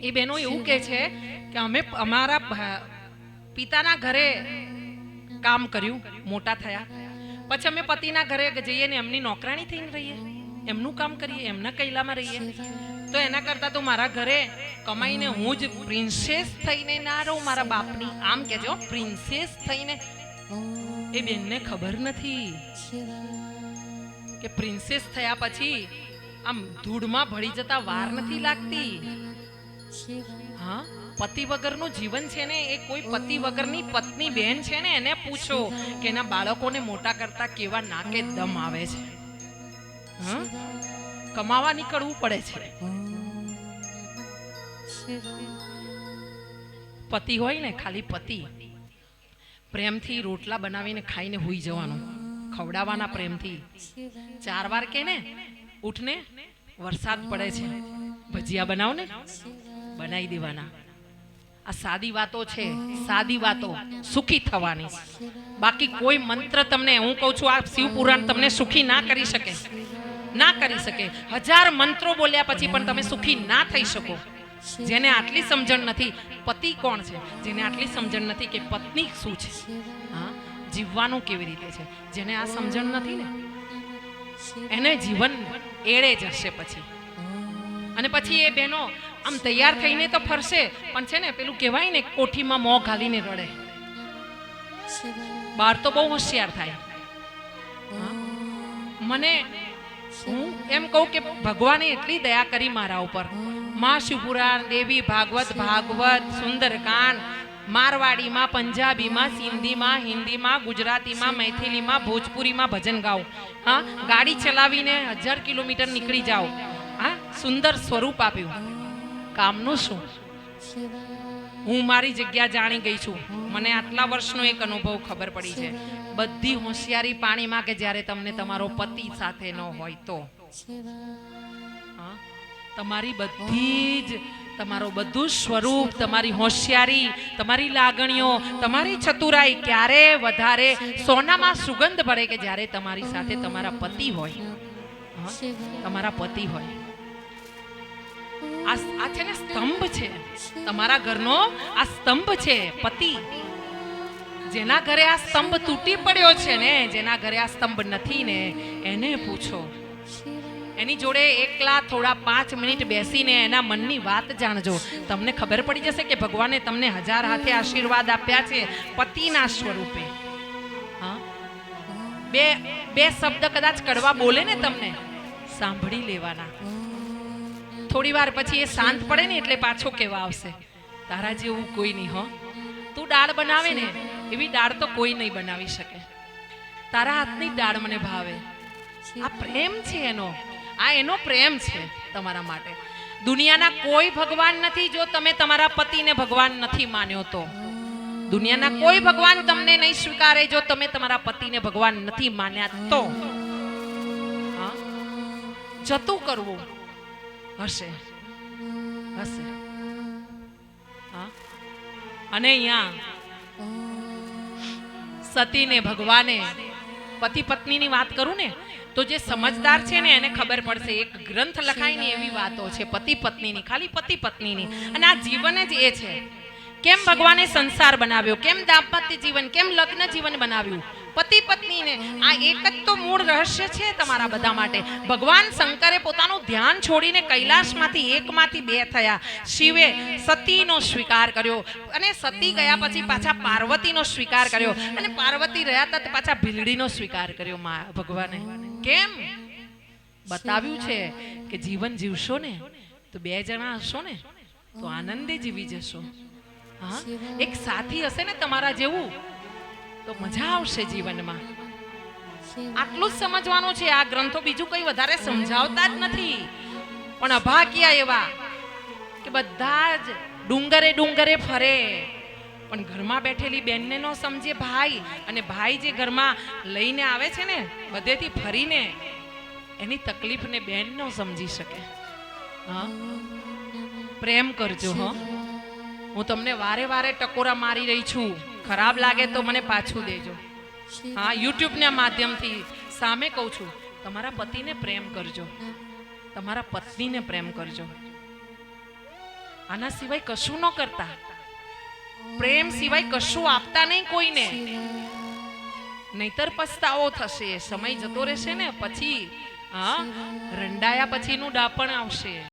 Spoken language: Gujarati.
એ બહેનો એવું કહે છે કે અમે અમારા પિતાના ઘરે કામ કર્યું મોટા થયા. પછી અમે પતિના ઘરે જઈએ ને એમની નોકરાણી થઈને રહીએ. એમનું કામ કરીએ એમના કૈલામાં રહીએ. તો એના કરતાં તો મારા ઘરે કમાઈને હું જ પ્રિન્સેસ થઈને ના રહું મારા બાપની. આમ કહેજો પ્રિન્સેસ થઈને. એ બેનને ખબર નથી કે પ્રિન્સેસ થયા પછી આમ ધૂળમાં ભળી જતા વાર નથી લાગતી. હા? પતિ વગરનું જીવન છે ને, એ કોઈ પતિ વગરની પત્ની બહેન છે ને, એને પૂછો કે એના બાળકોને મોટા કરતા કેવા નાકે દમ આવે છે. હા? કમાવા નીકળવું પડે છે. પતિ હોય ને, ખાલી પતિ. પ્રેમથી રોટલા બનાવીને ખાઈને હોઈ જવાનું. ખવડાવવાના પ્રેમથી. ચાર વાર કે ને, ઉઠને વરસાદ પડે છે. ભજીયા બનાવ ને બનાવી દેવાના. આ સાદી વાતો છે, સાદી વાતો, સુખી થવાની. બાકી કોઈ મંત્ર તમને, હું કહું છું, આ શિવ પુરાણ તમને સુખી ના કરી શકે. ના કરી શકે. હજાર મંત્રો બોલ્યા પછી પણ તમે સુખી ના થઈ શકો. જેને આટલી સમજણ નથી, પતિ કોણ છે? જેને આટલી સમજણ નથી કે પત્ની શું છે? હા? જીવવાનું કેવી રીતે છે? જેને આ સમજણ નથી ને, એને જીવન એળે જશે પછી. અને પછી એ બહેનો આમ તૈયાર થઈને તો ફરશે. પણ છે ને, પેલું કહેવાય ને, કોઠીમાં મોં ઘાલીને રડે. બહાર તો બહુ હોશિયાર થાય? મને, હું એમ કહું કે ભગવાને એટલી દયા કરી મારા ઉપર. મા શિવપુરાણ દેવી ભાગવત ભાગવત, સુંદરકાંડ, મારવાડીમાં, પંજાબીમાં, સિંધીમાં, હિન્દીમાં, ગુજરાતીમાં, મૈથિલીમાં, ભોજપુરીમાં ભજન ગાઓ. હા, ગાડી ચલાવીને હજાર કિલોમીટર નીકળી જાઓ. હા, સુંદર સ્વરૂપ આપ્યું. કામનું શું? હું મારી જગ્યા જાણી ગઈ છું. મને આટલા વર્ષનો એક અનુભવ ખબર પડી છે. બધી હોશિયારી પાણીમાં કે જ્યારે તમને તમારો પતિ સાથે ન હોય તો? તમારી બધી જ, તમારો બધું સ્વરૂપ, તમારી હોશિયારી, તમારી લાગણીઓ, તમારી ચતુરાઈ ક્યારે વધારે સોનામાં સુગંધ ભરે કે જ્યારે તમારી સાથે તમારા પતિ હોય? તમારા પતિ હોય. આ આ છે ને સ્તંભ છે. તમારા ઘરનો આ સ્તંભ છે, પતિ. જેના ઘરે આ સ્તંભ તૂટી પડ્યો છે ને, જેના ઘરે આ સ્તંભ નથી ને, એને પૂછો. એની જોડે એકલા થોડા પાંચ મિનિટ બેસીને એના મનની વાત જાણજો. તમને ખબર પડી જશે કે ભગવાને તમને હજાર હાથે આશીર્વાદ આપ્યા છે પતિના સ્વરૂપે. હા? બે બે શબ્દ કદાચ કડવા બોલે ને તમને? સાંભળી લેવાના. થોડી વાર પછી એ શાંત પડે ને એટલે પાછો કેવા આવશે? તારા જેવું કોઈ નહીં, હો. તું દાળ બનાવે ને, એવી દાળ તો કોઈ નહીં બનાવી શકે. તારા હાથની દાળ મને ભાવે. આ પ્રેમ છે એનો. આ એનો પ્રેમ છે તમારા માટે. દુનિયાના કોઈ ભગવાન નથી જો તમે તમારા પતિને ભગવાન નથી માન્યો તો. દુનિયાના કોઈ ભગવાન તમને નહીં સ્વીકારે જો તમે તમારા પતિને ભગવાન નથી માન્યા તો? જતું કરવું. હશે. હશે? અને અહીંયા સતીને, ભગવાને પતિ પત્નીની વાત કરું ને, તો જે સમજદાર છે ને, એને ખબર પડશે. એક ગ્રંથ લખાય ને એવી વાતો છે પતિ પત્નીની ખાલી પતિ પત્નીની અને આ જીવન જ એ છે. કેમ ભગવાને સંસાર બનાવ્યો? કેમ દાંપત્ય જીવન, કેમ લગ્ન જીવન બનાવ્યું? પતિ પત્નીને આ એક જ તો મૂળ રહસ્ય છે તમારા બધા માટે. ભગવાન શંકરે પોતાનું ધ્યાન છોડીને કૈલાસમાંથી એકમાંથી બે થયા. શિવે સતીનો સ્વીકાર કર્યો અને સતી ગયા પછી પાછા પાર્વતીનો સ્વીકાર કર્યો અને પાર્વતી રહ્યા હતા પાછા ભીલડીનો સ્વીકાર કર્યો ભગવાને. કેમ? બતાવ્યું છે કે જીવન જીવશો ને, તો બે જણા હશો ને, તો આનંદે જીવી જશો. હા? એક સાથી હશે ને તમારા જેવું, તો મજા આવશે જીવનમાં. આટલું જ સમજવાનું છે. આ ગ્રંથો બીજું કંઈ વધારે સમજાવતા જ નથી. પણ અભાગ્યા એવા કે બધા જ ડુંગરે ડુંગરે ફરે. પણ ઘરમાં બેઠેલી બેનને ન સમજે ભાઈ. અને ભાઈ જે ઘરમાં લઈને આવે છે ને, બધેથી ફરીને એની તકલીફને બેન ન સમજી શકે. હા? પ્રેમ કરજો, હો. હું તમને વારે વારે ટકોરા મારી રહી છું. ખરાબ લાગે તો મને પાછું દેજો. હા, યુટ્યુબના માધ્યમથી સામે કહું છું, તમારા પતિને પ્રેમ કરજો. તમારા પત્નીને પ્રેમ કરજો. આના સિવાય કશું ન કરતા. પ્રેમ સિવાય કશું આપતા નહીં કોઈને. નહીતર પસ્તાવો થશે, સમય જતો રહેશે ને, પછી, હા, રંડાયા પછીનું ડાપણ આવશે.